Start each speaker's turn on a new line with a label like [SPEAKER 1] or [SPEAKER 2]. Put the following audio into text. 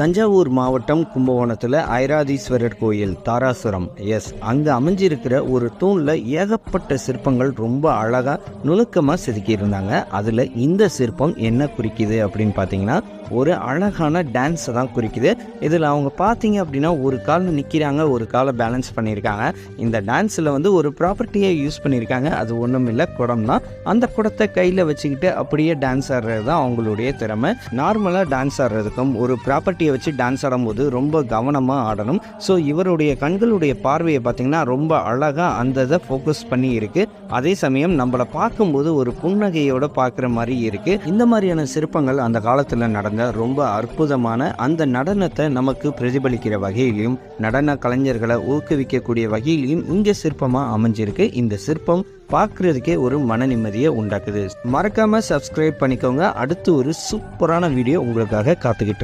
[SPEAKER 1] தஞ்சாவூர் மாவட்டம் கும்பகோணத்தில் ஐராதீஸ்வரர் கோயில் தாராசுரம். எஸ் அங்கே அமைஞ்சிருக்கிற ஒரு தூணில் ஏகப்பட்ட சிற்பங்கள் ரொம்ப அழகாக நுணுக்கமாக செதுக்கியிருந்தாங்க. அதில் இந்த சிற்பம் என்ன குறிக்குது அப்படின்னு பார்த்தீங்கன்னா ஒரு அழகான டான்ஸை தான் குறிக்குது. இதில் அவங்க பார்த்தீங்க அப்படின்னா ஒரு காலில் நிற்கிறாங்க ஒரு காலை பேலன்ஸ் பண்ணியிருக்காங்க. இந்த டான்ஸில் வந்து ஒரு ப்ராப்பர்ட்டியை யூஸ் பண்ணியிருக்காங்க. அது ஒன்றும் இல்லை குடம் தான் அந்த குடத்தை கையில் வச்சுக்கிட்டு அப்படியே டான்ஸ் ஆடுறது தான் அவங்களுடைய திறமை. நார்மலாக டான்ஸ் ஆடுறதுக்கும் ஒரு ப்ராப்பர்ட்டி போட்டியை வச்சு டான்ஸ் ஆடும்போது ரொம்ப கவனமாக ஆடணும். ஸோ இவருடைய கண்களுடைய பார்வையை பார்த்தீங்கன்னா ரொம்ப அழகாக அந்த இதை ஃபோக்கஸ் பண்ணி இருக்கு. அதே சமயம் நம்மளை பார்க்கும்போது ஒரு புன்னகையோட பார்க்குற மாதிரி இருக்கு. இந்த மாதிரியான சிற்பங்கள் அந்த காலத்தில் நடந்த ரொம்ப அற்புதமான அந்த நடனத்தை நமக்கு பிரதிபலிக்கிற வகையிலையும் நடன கலைஞர்களை ஊக்குவிக்கக்கூடிய வகையிலையும் இங்கே சிற்பமாக அமைஞ்சிருக்கு. இந்த சிற்பம் பார்க்குறதுக்கே ஒரு மன நிம்மதியை உண்டாக்குது. மறக்காம சப்ஸ்கிரைப் பண்ணிக்கோங்க. அடுத்து ஒரு சூப்பரான வீடியோ உங்களுக்காக காத்துக்கிட்டு இருக்கு